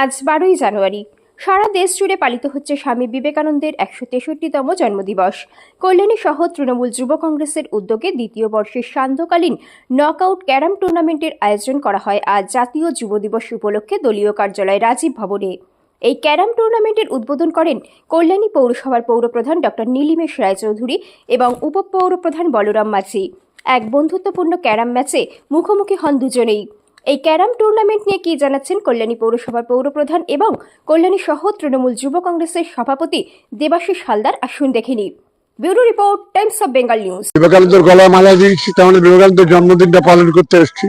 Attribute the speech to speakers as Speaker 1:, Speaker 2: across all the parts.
Speaker 1: আজ বারোই জানুয়ারি। সারা দেশ জুড়ে পালিত হচ্ছে স্বামী বিবেকানন্দের একশো তেষট্টিতম জন্মদিবস। কল্যাণী সহ তৃণমূল যুব কংগ্রেসের উদ্যোগে দ্বিতীয় বর্ষের সান্ধ্যকালীন নকআউট ক্যারাম টুর্নামেন্টের আয়োজন করা হয় আজ জাতীয় যুব দিবস উপলক্ষে দলীয় কার্যালয় রাজীব ভবনে। এই ক্যারাম টুর্নামেন্টের উদ্বোধন করেন কল্যাণী পৌরসভার পৌরপ্রধান ডক্টর নীলিমেশ রায়চৌধুরী এবং উপপৌরপ্রধান বলরাম মাঝি। এক বন্ধুত্বপূর্ণ ক্যারাম ম্যাচে মুখোমুখি হন দুজনেই। এই ক্যারাম টুর্নামেন্ট নিয়ে কি জানাচ্ছেন কল্যাণী পৌরসভার পৌরপ্রধান এবং কল্যাণী সহ তৃণমূল যুব কংগ্রেসের সভাপতি দেবাশিস হালদার আসুন দেখেনি bureau report, times of Bengal news.
Speaker 2: বিবেকানন্দের গলায় মালা দিয়েছি তাহলে বিবেকানন্দের জন্মদিনটা পালন করতে এসেছি।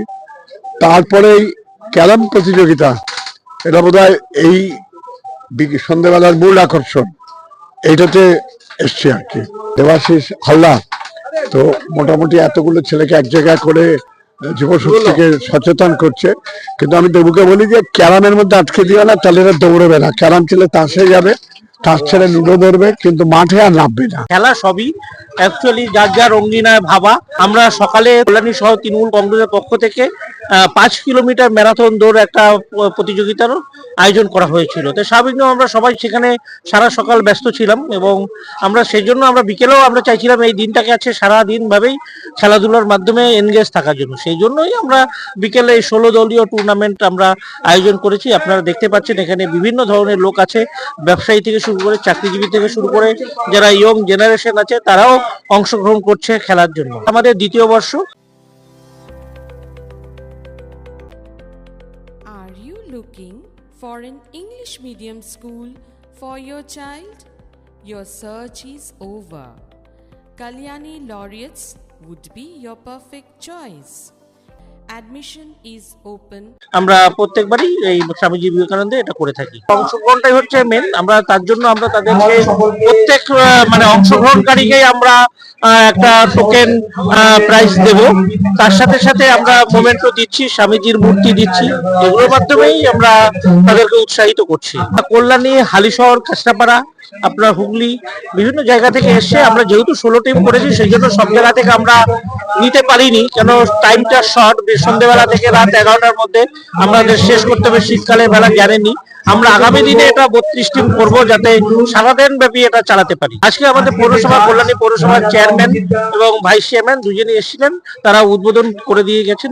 Speaker 2: তারপরেই ক্যারাম প্রতিযোগিতা, এটা বোধ এই সন্ধ্যেবেলার মূল আকর্ষণ, এইটাতে এসছি আর কি। দেবাশিস হাল্লা তো মোটামুটি এতগুলো ছেলেকে এক জায়গায় করে যুব শক্তিকে সচেতন করছে। কিন্তু আমি দেবুকে বলি যে ক্যারামের মধ্যে আটকে দিও না তাহলে এরা দৌড়বে না। ক্যারাম ছেলে তাসে যাবে। তাস ছেড়ে লুডো ধরবে, কিন্তু মাঠে আর নামবে না।
Speaker 3: খেলা সবই অ্যাকচুয়ালি যার যার রঙ্গিনায় ভাবা। আমরা সকালে কল্যাণী সহ তৃণমূল কংগ্রেসের পক্ষ থেকে পাঁচ কিলোমিটার ম্যারাথন দৌড় একটা প- প্রতিযোগিতারও আয়োজন করা হয়েছিল। তো স্বাভাবিক আমরা সবাই সেখানে সারা সকাল ব্যস্ত ছিলাম এবং আমরা সেই জন্য আমরা বিকেলেও আমরা চাইছিলাম এই দিনটাকে আছে সারা দিন ভাবেই খেলাধুলার মাধ্যমে এনগেজ থাকার জন্য। সেই জন্যই আমরা বিকেলে এই ষোলো দলীয় টুর্নামেন্ট আমরা আয়োজন করেছি। আপনারা দেখতে পাচ্ছেন এখানে বিভিন্ন ধরনের লোক আছে। ব্যবসায়ী থেকে শুরু করে চাকরিজীবী থেকে শুরু করে যারা ইয়ং জেনারেশন আছে তারাও অংশগ্রহণ করছে খেলার জন্য আমাদের দ্বিতীয় বর্ষ
Speaker 4: Are you looking for an English medium school for your child? Your search is over. Kalyani Laureates would be your perfect choice. Admission is open.
Speaker 3: আমরা প্রত্যেকবারই এই স্বামীজি বিবেকানন্দে এটা করে থাকি। অংশগ্রহণটাই হচ্ছে মেন আমরা তার জন্য আমরা তাদেরকে প্রত্যেক মানে অংশগ্রহণকারীকেই আমরা একটা টোকেন প্রাইজ দেব। তার সাথে সাথে আমরা মোমেন্টও দিচ্ছি, স্বামীজির মূর্তি দিচ্ছি। এগুলোর মাধ্যমেই আমরা তাদেরকে উৎসাহিত করছি। কল্যাণী হালিশহর কাঁচরাপাড়া আপনার হুগলি বিভিন্ন জায়গা থেকে এসে আমরা যেহেতু ষোলো টিম করেছি, সেই জন্য সব জায়গা থেকে আমরা নিতে পারিনি। কেন টাইমটা শর্ট সন্ধ্যেবেলা থেকে রাত এগারোটার মধ্যে আমাদের শেষ করতে হবে শীতকালে বেলা জানেনি আমরা আগামী দিনে এটা বত্রিশ টিম করব যাতে সারাদিন ব্যাপী এটা চালাতে পারি। আজকে আমাদের পৌরসভা, কল্যাণী পৌরসভার চেয়ারম্যান এবং ভাইস চেয়ারম্যান দুজনেই এসেছিলেন। তারা উদ্বোধন করে দিয়ে গেছেন।